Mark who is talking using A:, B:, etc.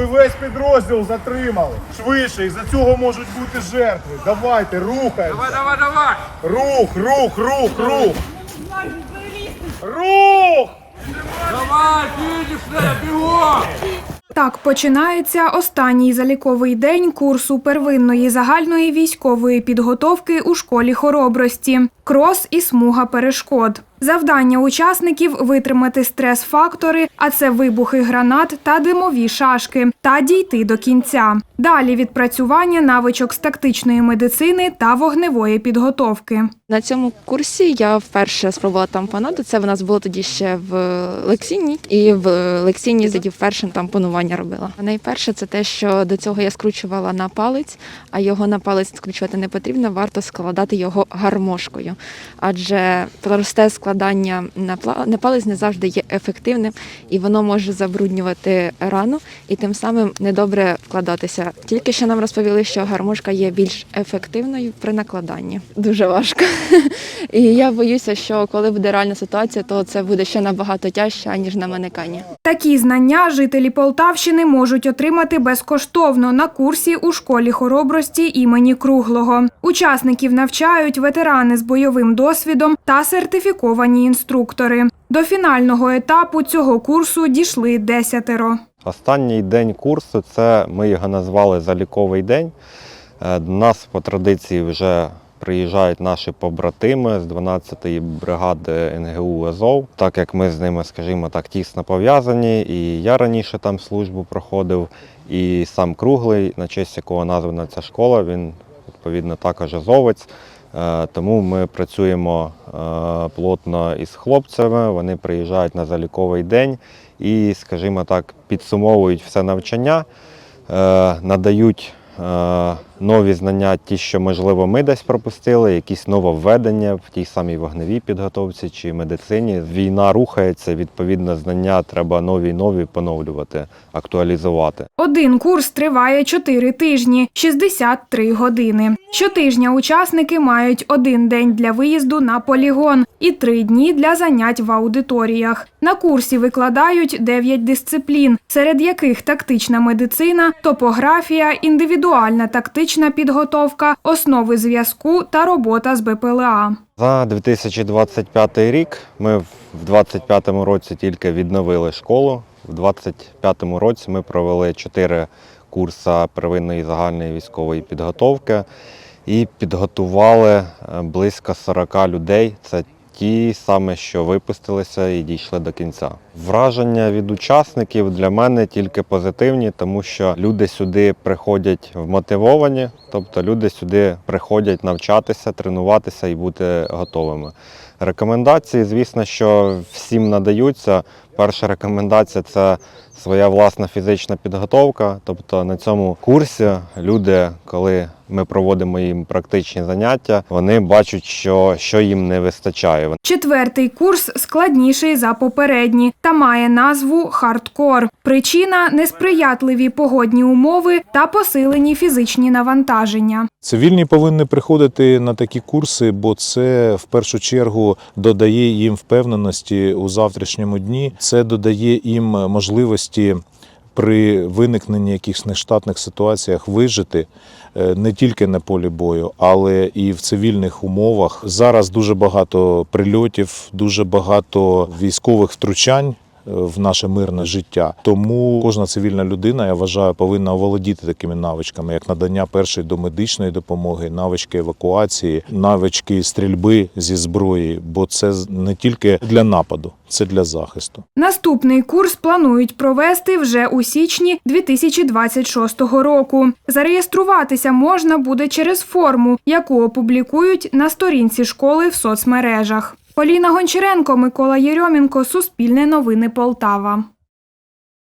A: Ви весь підрозділ затримали. Швидше, і за цього можуть бути жертви. Давайте, рухаємо.
B: Давай, давай, давай!
A: Рух, рух, рух, рух. Рух!
B: Давай, фінішне, бігом!
C: Так починається останній заліковий день курсу первинної загальної військової підготовки у школі хоробрості. Крос і смуга перешкод. Завдання учасників витримати стрес-фактори, а це вибухи гранат та димові шашки, та дійти до кінця. Далі відпрацювання навичок з тактичної медицини та вогневої підготовки.
D: На цьому курсі я вперше спробувала тампонаду. Це в нас було тоді ще в Лексіні, і в Лексіні тоді вперше тампонування робила. Найперше це те, що до цього я скручувала на палець, а його на палець скручувати не потрібно, варто складати його гармошкою. Адже просте складання на пла- на палець не завжди є ефективним, і воно може забруднювати рану і тим самим недобре вкладатися. Тільки що нам розповіли, що гармошка є більш ефективною при накладанні. Дуже важко. І я боюся, що коли буде реальна ситуація, то це буде ще набагато тяжче, аніж на манекані.
C: Такі знання жителі Полтавщини можуть отримати безкоштовно на курсі у школі хоробрості імені Круглого. Учасників навчають ветерани з бойовим досвідом та сертифіковані інструктори. До фінального етапу цього курсу дійшли десятеро.
E: Останній день курсу це ми його назвали заліковий день. Е, нас по традиції вже приїжджають наші побратими з 12-ї бригади НГУ Азов, так як ми з ними, скажімо так, тісно пов'язані. І я раніше там службу проходив, і сам круглий, на честь якого названа ця школа, він відповідно також азовець. Е, Тому ми працюємо е, плотно із хлопцями. Вони приїжджають на заліковий день і, скажімо так, підсумовують все навчання, е, надають нові знання, ті, що можливо ми десь пропустили, якісь нововведення в тій самій вогневій підготовці чи медицині. Війна рухається, відповідно, знання треба нові нові поновлювати, актуалізувати.
C: Один курс триває 4 тижні 63 години. Щотижня учасники мають один день для виїзду на полігон і три дні для занять в аудиторіях. На курсі викладають 9 дисциплін, серед яких тактична медицина, топографія, індивідуальна тактична підготовка, основи зв'язку та робота з БПЛА.
E: За 2025 рік ми в 2025 році тільки відновили школу. В 2025 році ми провели чотири курси первинної загальної військової підготовки і підготували е, близько 40 людей. Це ті саме, що випустилися і дійшли до кінця. Враження від учасників для мене тільки позитивні, тому що люди сюди приходять вмотивовані, тобто люди сюди приходять навчатися, тренуватися і бути готовими. Рекомендації, звісно, що всім надаються. Перша рекомендація це своя власна фізична підготовка. Тобто на цьому курсі люди, коли ми проводимо їм практичні заняття, вони бачать, що, що їм не вистачає.
C: Четвертий курс складніший за попередні та має назву хардкор. Причина несприятливі погодні умови та посилені фізичні навантаження.
F: Цивільні повинні приходити на такі курси, бо це в першу чергу додає їм впевненості у завтрашньому дні. Це додає їм можливості при виникненні якихось нештатних ситуаціях вижити не тільки на полі бою, але і в цивільних умовах. Зараз дуже багато прильотів, дуже багато військових втручань. В наше мирне життя, тому кожна цивільна людина, я вважаю, повинна оволодіти такими навичками, як надання першої домедичної допомоги, навички евакуації, навички стрільби зі зброї, бо це не тільки для нападу, це для захисту.
C: Наступний курс планують провести вже у січні 2026 року. Зареєструватися можна буде через форму, яку опублікують на сторінці школи в соцмережах. Поліна Гончаренко, Микола Єрьомінко, Суспільне новини Полтава.